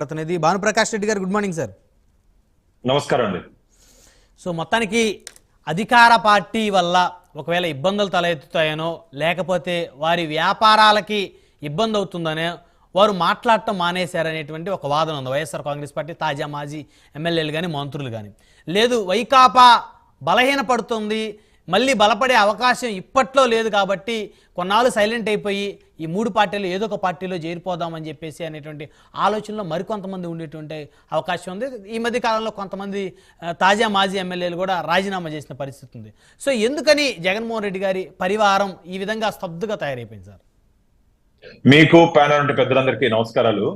ప్రతినిధి భానుప్రకాష్ రెడ్డి గారు good morning sir. నమస్కారం అండి. సో మొత్తానికి అధికార పార్టీ వల్ల ఒకవేళ ఇబ్బందులు తలెత్తుతాయనో లేకపోతే వారి వ్యాపారాలకి ఇబ్బంది అవుతుందనే వారు మాట్లాడటం మానేశారనేటువంటి ఒక వాదన ఉంది. వైఎస్ఆర్ కాంగ్రెస్ పార్టీ తాజా మాజీ ఎమ్మెల్యేలు కానీ మంత్రులు కానీ లేదు వైకాపా బలహీనపడుతుంది మళ్ళీ బలపడే అవకాశం ఇప్పట్లో లేదు కాబట్టి కొన్నాళ్ళు సైలెంట్ అయిపోయి ఈ మూడు పార్టీలు ఏదో ఒక పార్టీలో చేరిపోదామని చెప్పేసి అనేటువంటి ఆలోచనలో మరికొంతమంది ఉండేటువంటి అవకాశం ఉంది. ఈ మధ్య కాలంలో కొంతమంది తాజా మాజీ ఎమ్మెల్యేలు కూడా రాజీనామా చేసిన పరిస్థితి ఉంది. సో ఎందుకని జగన్మోహన్ రెడ్డి గారి పరివారం ఈ విధంగా స్తబ్దుగా తయారైపోయింది సార్? మీకు ప్యానల్ పెద్దలందరికీ నమస్కారాలు.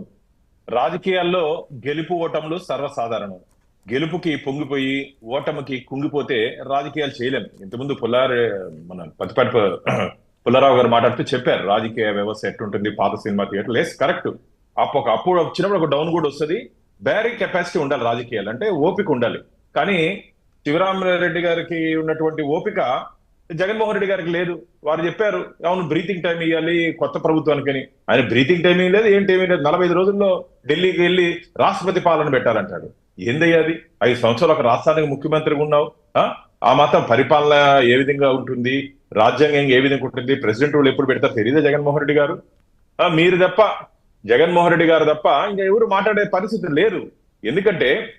రాజకీయాల్లో గెలుపు ఓటములు సర్వసాధారణం. గెలుపుకి పొంగిపోయి ఓటమికి కుంగిపోతే రాజకీయాలు చేయలేము ఇంతకుముందు పుల్లారి మన పతిపాటి పుల్లారావు గారు మాట్లాడుతూ చెప్పారు రాజకీయ వ్యవస్థ ఎట్టుంటుంది పాత సినిమా థియేటర్ లేస్ కరెక్ట్. అప్పుడు అప్పుడు వచ్చినప్పుడు ఒక డౌన్ కూడా వస్తుంది. బ్యారింగ్ కెపాసిటీ ఉండాలి రాజకీయాలు అంటే ఓపిక ఉండాలి. కానీ శివరామరెడ్డి గారికి ఉన్నటువంటి ఓపిక జగన్మోహన్ రెడ్డి గారికి లేదు. వారు చెప్పారు అవును బ్రీతింగ్ టైం ఇవ్వాలి కొత్త ప్రభుత్వానికి అని. ఆయన బ్రీతింగ్ టైం లేదు ఏంటి ఏమీ లేదు. నలభై ఐదు రోజుల్లో ఢిల్లీకి వెళ్ళి రాష్ట్రపతి పాలన పెట్టాలంటాడు. ఏందయ్యాది ఐదు సంవత్సరాలు ఒక రాష్ట్రానికి ముఖ్యమంత్రిగా ఉన్నావు ఆ? ఆ మాత్రం పరిపాలన ఏ విధంగా ఉంటుంది? రాజ్యాంగం ఏ విధంగా ఉంటుంది? ప్రెసిడెంట్ వాళ్ళు ఎప్పుడు పెడతారు? తెలియదా జగన్మోహన్ రెడ్డి గారు? ఆ, మీరు తప్ప. జగన్మోహన్ రెడ్డి గారు తప్ప ఇంకా ఎవరు మాట్లాడే పరిస్థితి లేదు. ఎందుకంటే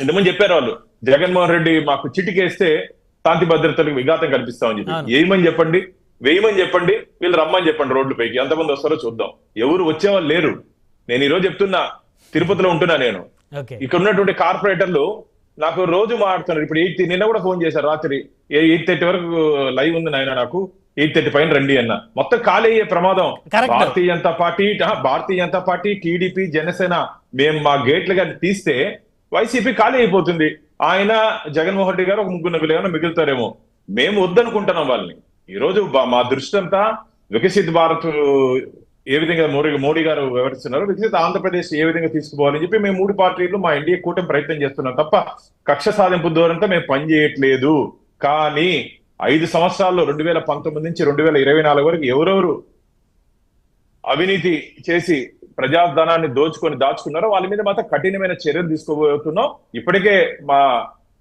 ఇంతకుముందు చెప్పారు వాళ్ళు జగన్మోహన్ రెడ్డి మాకు చిటికేస్తే శాంతి భద్రతలకు విఘాతం కల్పిస్తామని చెప్పి. ఏమని చెప్పండి? వేయమని చెప్పండి వీళ్ళు రమ్మని చెప్పండి రోడ్ల పైకి. ఎంతమంది వస్తారో చూద్దాం. ఎవరు వచ్చేవాళ్ళు లేరు. నేను ఈ రోజు చెప్తున్నా తిరుపతిలో ఉంటున్నా నేను. ఇక్కడ ఉన్నటువంటి కార్పొరేటర్లు నాకు రోజు మాట్లాడుతున్నారు. ఇప్పుడు ఎయిట్ నిన్న కూడా ఫోన్ చేశారు రాత్రి. ఎయిట్ థర్టీ వరకు లైవ్ ఉంది నాయన నాకు. ఎయిట్ థర్టీ పైన రండి అన్న. మొత్తం ఖాళీ అయ్యే ప్రమాదం. Bharatiya Janata party Bharatiya Janata party TDP Janasena మేము మా గేట్లు కానీ తీస్తే వైసీపీ ఖాళీ అయిపోతుంది. ఆయన జగన్మోహన్ రెడ్డి గారు ఒక ముగ్గురు ఏమైనా మిగులుతారేమో. మేము వద్దనుకుంటున్నాం వాళ్ళని. ఈ రోజు మా దృష్టి అంతా వికసిత్ భారత్ ఏ విధంగా మోడీ మోడీ గారు వివరిస్తున్నారు వికసిత ఆంధ్రప్రదేశ్ ఏ విధంగా తీసుకుపోవాలని చెప్పి మేము మూడు పార్టీలు మా ఎన్డీఏ కూటమి ప్రయత్నం చేస్తున్నాం. తప్ప కక్ష సాధింపు ధోరణితో మేము పనిచేయట్లేదు కానీ ఐదు సంవత్సరాల్లో రెండు వేల పంతొమ్మిది నుంచి రెండు వేల ఇరవై నాలుగు వరకు ఎవరెవరు అవినీతి చేసి ప్రజాధనాన్ని దోచుకొని దాచుకున్నారో వాళ్ళ మీద మాత్రం కఠినమైన చర్యలు తీసుకోబోతున్నాం. ఇప్పటికే మా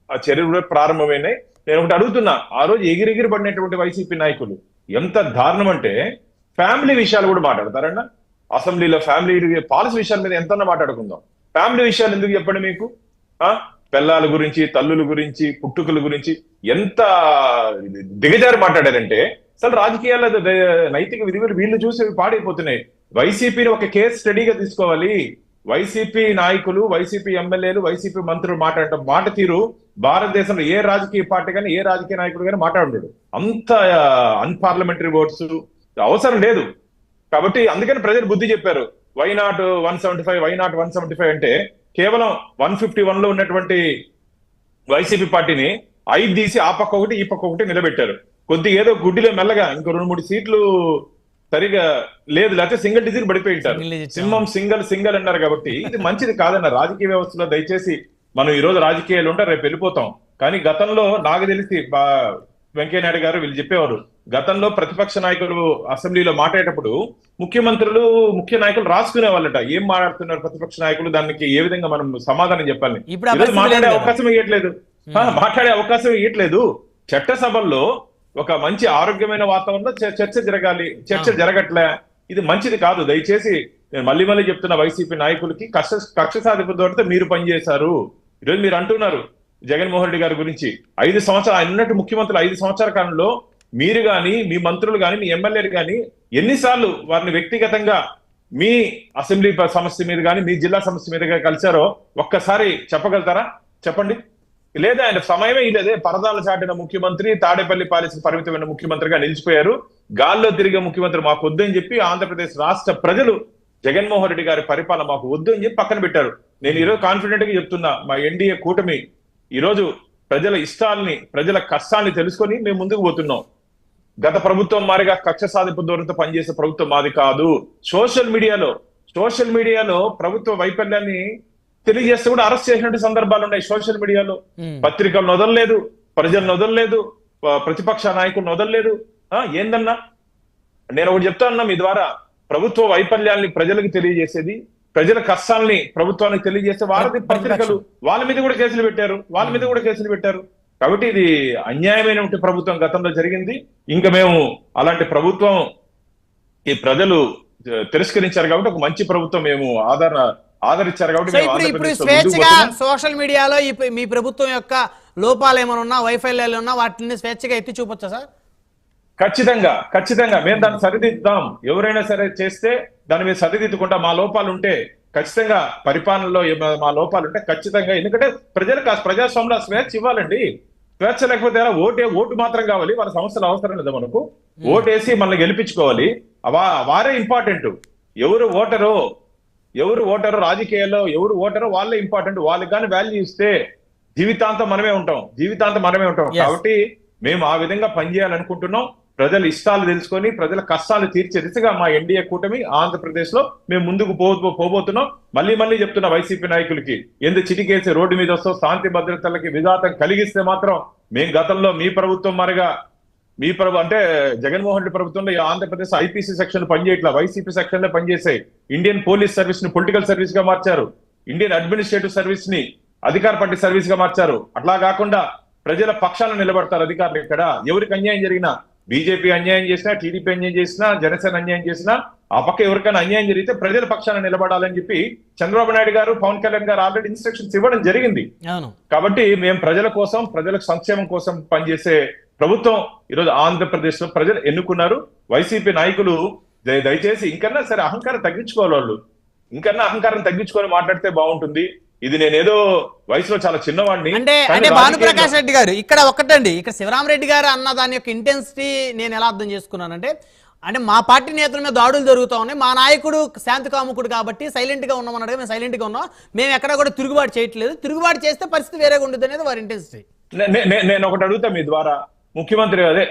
చర్యలు కూడా ప్రారంభమైనాయి. నేను ఒకటి అడుగుతున్నా ఆ రోజు ఎగిరెగిరి పడినటువంటి వైసీపీ నాయకులు ఎంత దారుణం అంటే ఫ్యామిలీ విషయాలు కూడా మాట్లాడతారన్న? అసెంబ్లీలో ఫ్యామిలీ పాలసీ విషయాల మీద ఎంత మాట్లాడుకుందాం. ఫ్యామిలీ విషయాలు ఎందుకు చెప్పండి మీకు? ఆ? పిల్లల గురించి తల్లుల గురించి పుట్టుకల గురించి ఎంత దిగజారి మాట్లాడారంటే అసలు రాజకీయాల నైతిక విలువలు వీళ్ళు చూసి పాడైపోతున్నాయి. వైసీపీని ఒక కేస్ స్టడీగా తీసుకోవాలి. వైసీపీ నాయకులు వైసీపీ ఎమ్మెల్యేలు వైసీపీ మంత్రులు మాట్లాడటం మాట తీరు భారతదేశంలో ఏ రాజకీయ పార్టీ కానీ ఏ రాజకీయ నాయకుడు కానీ మాట్లాడలేడు. అంత అన్పార్లమెంటరీ ఓట్స్ అవసరం లేదు. కాబట్టి అందుకని ప్రజలు బుద్ధి చెప్పారు. Why not one seventy five why not one seventy five అంటే కేవలం వన్ ఫిఫ్టీ వన్లో ఉన్నటువంటి వైసీపీ పార్టీని ఐదు తీసి ఆ పక్క ఒకటి ఈ పక్క ఒకటి నిలబెట్టారు. కొద్దిగా ఏదో గుడ్డిలో మెల్లగా ఇంకో రెండు మూడు సీట్లు సరిగా లేదు లేకపోతే సింగిల్ డిజిట్ పడిపోయి ఉంటారు. సింహం సింగల్ సింగల్ అన్నారు కాబట్టి ఇది మంచిది కాదన్న రాజకీయ వ్యవస్థలో దయచేసి మనం ఈ రోజు రాజకీయాలు ఉంటే రేపు వెళ్ళిపోతాం. కానీ గతంలో నాకు తెలిసి బా- వెంకయ్యనాయుడు గారు వీళ్ళు చెప్పేవారు గతంలో ప్రతిపక్ష నాయకులు అసెంబ్లీలో మాట్లాడేటప్పుడు ముఖ్యమంత్రులు ముఖ్య నాయకులు రాసుకునే వాళ్ళట ఏం మాట్లాడుతున్నారు ప్రతిపక్ష నాయకులు? దానికి ఏ విధంగా మనం సమాధానం చెప్పాలి? మాట్లాడే. అవకాశం ఇవ్వట్లేదు మాట్లాడే అవకాశం ఇవ్వట్లేదు చట్టసభల్లో ఒక మంచి ఆరోగ్యమైన వాతావరణంలో చర్చ జరగాలి. చర్చ. జరగట్లే. ఇది మంచిది కాదు. దయచేసి నేను మళ్ళీ మళ్ళీ చెప్తున్న వైసీపీ నాయకులకి కక్ష కక్ష సాధింపు దొరికితే మీరు పనిచేశారు. ఈరోజు మీరు అంటున్నారు జగన్మోహన్ రెడ్డి గారి గురించి. ఐదు సంవత్సరాలు ఆయన ఉన్నట్టు ముఖ్యమంత్రులు ఐదు సంవత్సరాల కాలంలో మీరు కానీ మీ మంత్రులు కానీ మీ ఎమ్మెల్యేలు కానీ ఎన్నిసార్లు వారిని వ్యక్తిగతంగా మీ అసెంబ్లీ సమస్య మీద కానీ మీ జిల్లా సమస్య మీద కలిశారో ఒక్కసారి చెప్పగలుగుతారా? చెప్పండి. లేదా ఆయన సమయమే ఇదే పరదాలు చాటిన ముఖ్యమంత్రి తాడేపల్లి పాలిసి పరిమితమైన ముఖ్యమంత్రిగా నిలిచిపోయారు. గాల్లో తిరిగే ముఖ్యమంత్రి మాకు వద్దు అని చెప్పి ఆంధ్రప్రదేశ్ రాష్ట్ర ప్రజలు జగన్మోహన్ రెడ్డి గారి పరిపాలన మాకు వద్దు అని చెప్పి పక్కన పెట్టారు. నేను ఈరోజు కాన్ఫిడెంట్గా చెప్తున్నా మా ఎన్డీఏ కూటమి ఈరోజు ప్రజల ఇష్టాల్ని ప్రజల కష్టాల్ని తెలుసుకొని మేము ముందుకు పోతున్నాం. గత ప్రభుత్వం మారిగా కక్ష సాధింపు ధోరణితో పనిచేసే ప్రభుత్వం మాది కాదు. సోషల్ మీడియాలో సోషల్ మీడియాలో ప్రభుత్వ వైఫల్యాన్ని తెలియజేస్తే కూడా అరెస్ట్ చేసినట్టు సందర్భాలు ఉన్నాయి సోషల్ మీడియాలో. ఉమ్. పత్రికలను వదలలేదు ప్రజలను వదలలేదు ప్రతిపక్ష నాయకులను వదలలేదు ఏందన్నా? నేను ఒకటి చెప్తానన్నా మీ ద్వారా. ప్రభుత్వ వైఫల్యాల్ని ప్రజలకు తెలియజేసేది ప్రజల కష్టాలని ప్రభుత్వానికి తెలియజేస్తే ప్రతిపక్షం. పత్రికలు. వాళ్ళ మీద కూడా కేసులు పెట్టారు వాళ్ళ మీద కూడా కేసులు పెట్టారు. కాబట్టి ఇది అన్యాయమైనటువంటి ప్రభుత్వం గతంలో జరిగింది. ఇంకా మేము అలాంటి ప్రభుత్వం ఈ ప్రజలు తిరస్కరించారు కాబట్టి ఒక మంచి ప్రభుత్వం మేము ఆధార ఆదరించారు కాబట్టి ఇప్పుడు స్వేచ్ఛగా. సోషల్ మీడియాలో మీ ప్రభుత్వం యొక్క లోపాలు ఏమైనా ఉన్నా వైఫల్యాలు ఉన్నా వాటిని స్వేచ్ఛగా ఎత్తి చూపొచ్చా సార్? ఖచ్చితంగా ఖచ్చితంగా. మేము దాన్ని సరిదిద్దాం. ఎవరైనా సరే చేస్తే దాన్ని మేము సరిదిద్దుకుంటా మా లోపాలు ఉంటే ఖచ్చితంగా పరిపాలనలో మా లోపాలు ఉంటే ఖచ్చితంగా. ఎందుకంటే ప్రజలకు ప్రజాస్వామ్యంలో స్వేచ్ఛ ఇవ్వాలండి. స్వేచ్ఛ లేకపోతే ఎలా? ఓటే ఓటు మాత్రం కావాలి. వాళ్ళ సమస్యలు అవసరం లేదు మనకు. ఓటేసి మనల్ని గెలిపించుకోవాలి. వా- వారే ఇంపార్టెంట్ ఎవరు ఓటరో ఎవరు ఓటరో రాజకీయాల్లో ఎవరు ఓటరో వాళ్ళే ఇంపార్టెంట్ వాళ్ళకి కానీ వాల్యూ ఇస్తే జీవితాంతం మనమే ఉంటాం. జీవితాంతం మనమే ఉంటాం. కాబట్టి మేము ఆ విధంగా పనిచేయాలనుకుంటున్నాం. ప్రజల ఇష్టాలు తెలుసుకొని ప్రజల కష్టాలు తీర్చే దిశగా మా ఎన్డీఏ కూటమి ఆంధ్రప్రదేశ్లో మేము ముందుకు పో పోబోతున్నాం. మళ్ళీ మళ్ళీ చెప్తున్న వైసీపీ నాయకులకి ఎందుకు చిటికేసి రోడ్డు మీద వస్తాం శాంతి భద్రతలకి విఘాతం కలిగిస్తే మాత్రం మేము గతంలో మీ ప్రభుత్వం మరగా మీ ప్రభు అంటే జగన్మోహన్ రెడ్డి ప్రభుత్వంలో ఈ ఆంధ్రప్రదేశ్ ఐపీసీ సెక్షన్ పనిచేయట్లా వైసీపీ సెక్షన్లో పనిచేసాయి ఇండియన్ పోలీస్ సర్వీస్ని పొలిటికల్ సర్వీస్గా మార్చారు. ఇండియన్ అడ్మినిస్ట్రేటివ్ సర్వీస్ని అధికార పార్టీ సర్వీస్గా మార్చారు. అట్లా కాకుండా ప్రజల పక్షాలను నిలబడతారు అధికారులు ఇక్కడ. ఎవరికి అన్యాయం జరిగినా బీజేపీ అన్యాయం చేసినా టీడీపీ అన్యాయం చేసినా జనసేన అన్యాయం చేసినా ఆ పక్క ఎవరికైనా అన్యాయం జరిగితే ప్రజల పక్షాన నిలబడాలని చెప్పి చంద్రబాబు నాయుడు గారు పవన్ కళ్యాణ్ గారు ఆల్రెడీ ఇన్స్ట్రక్షన్స్ ఇవ్వడం జరిగింది. కాబట్టి మేము ప్రజల కోసం ప్రజల సంక్షేమం కోసం పనిచేసే ప్రభుత్వం ఈరోజు ఆంధ్రప్రదేశ్లో ప్రజలు ఎన్నుకున్నారు. వైసీపీ నాయకులు దయ- దయచేసి ఇంకన్నా సరే అహంకారం తగ్గించుకోవాలి వాళ్ళు. ఇంకన్నా అహంకారం తగ్గించుకొని మాట్లాడితే బాగుంటుంది. ఇది నేనేదో వయసులో చాలా చిన్నవాడిని అంటే అంటే భానుప్రకాష్ రెడ్డి గారు ఇక్కడ ఒక్కటండి ఇక్కడ శివరామరెడ్డి గారు అన్న దాని యొక్క ఇంటెన్సిటీ నేను ఎలా అర్థం చేసుకున్నానంటే అంటే మా పార్టీ నేతల మీద దాడులు జరుగుతూ ఉన్నాయి మా నాయకుడు శాంతి కాముకుడు కాబట్టి సైలెంట్గా ఉన్నాం అన్నట్టుగా మేము సైలెంట్గా ఉన్నాం మేము ఎక్కడ కూడా తిరుగుబాటు చేయట్లేదు తిరుగుబాటు చేస్తే పరిస్థితి వేరేగా ఉంటుంది అనేది వారి ఇంటెన్సిటీ నేను ఒకటి అడుగుతా మీ ద్వారా. ముఖ్యమంత్రి అదే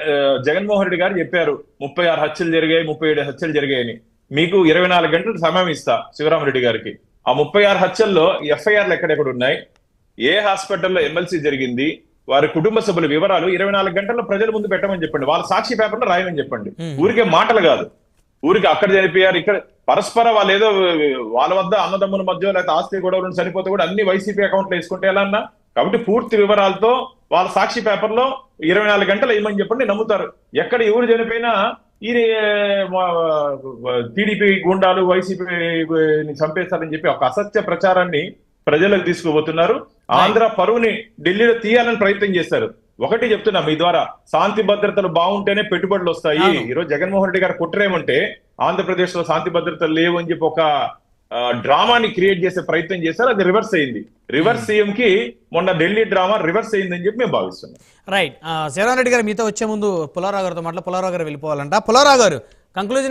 జగన్మోహన్ రెడ్డి గారు చెప్పారు ముప్పై ఆరు హత్యలు జరిగాయి ముప్పై ఏడు హత్యలు జరిగాయని. మీకు ఇరవై నాలుగు గంటలు సమయం ఇస్తా శివరామరెడ్డి గారికి. ఆ ముప్పై ఆరు హత్యల్లో ఎఫ్ఐఆర్లు ఎక్కడెక్కడ ఉన్నాయి? ఏ హాస్పిటల్లో ఎమ్మెల్సీ జరిగింది? వారి కుటుంబ సభ్యుల వివరాలు ఇరవై నాలుగు గంటల్లో ప్రజల ముందు పెట్టమని చెప్పండి. వాళ్ళ సాక్షి పేపర్లో రాయమని చెప్పండి. ఊరికే మాటలు కాదు. ఊరికి అక్కడ చనిపోయారు ఇక్కడ పరస్పర వాళ్ళు ఏదో వాళ్ళ వద్ద అన్నదమ్ముల మధ్య లేకపోతే ఆస్తి గొడవలు చనిపోతే కూడా అన్ని వైసీపీ అకౌంట్లో వేసుకుంటే ఎలా అన్నా? కాబట్టి పూర్తి వివరాలతో వాళ్ళ సాక్షి పేపర్లో ఇరవై నాలుగు గంటలు వేయమని చెప్పండి నమ్ముతారు. ఎక్కడ ఎవరు చనిపోయినా ఈ టీడీపీ గుండాలు వైసీపీ చంపేస్తారని చెప్పి ఒక అసత్య ప్రచారాన్ని ప్రజలకు తీసుకుపోతున్నారు. ఆంధ్ర పరువుని ఢిల్లీలో తీయాలని ప్రయత్నం చేశారు. ఒకటి చెప్తున్నా మీ ద్వారా. శాంతి భద్రతలు బాగుంటేనే పెట్టుబడులు వస్తాయి. ఈరోజు జగన్మోహన్ రెడ్డి గారు కుట్రేమంటే ఆంధ్రప్రదేశ్లో శాంతి భద్రతలు లేవు అని చెప్పి ఒక డ్రామాని క్రియేట్ చేసే ప్రయత్నం చేశారు అది రివర్స్ అయింది. రివర్స్ సీఎం కి మొన్న ఢిల్లీ డ్రామా రివర్స్ అయిందని చెప్పి మేము భావిస్తున్నాం. రైట్ శివరామరెడ్డి గారు మీతో వచ్చే ముందు పులారావు గారితో మాట్లా పులారావు గారు వెళ్ళిపోవాలంట. పులారావు గారు కంక్లూజన్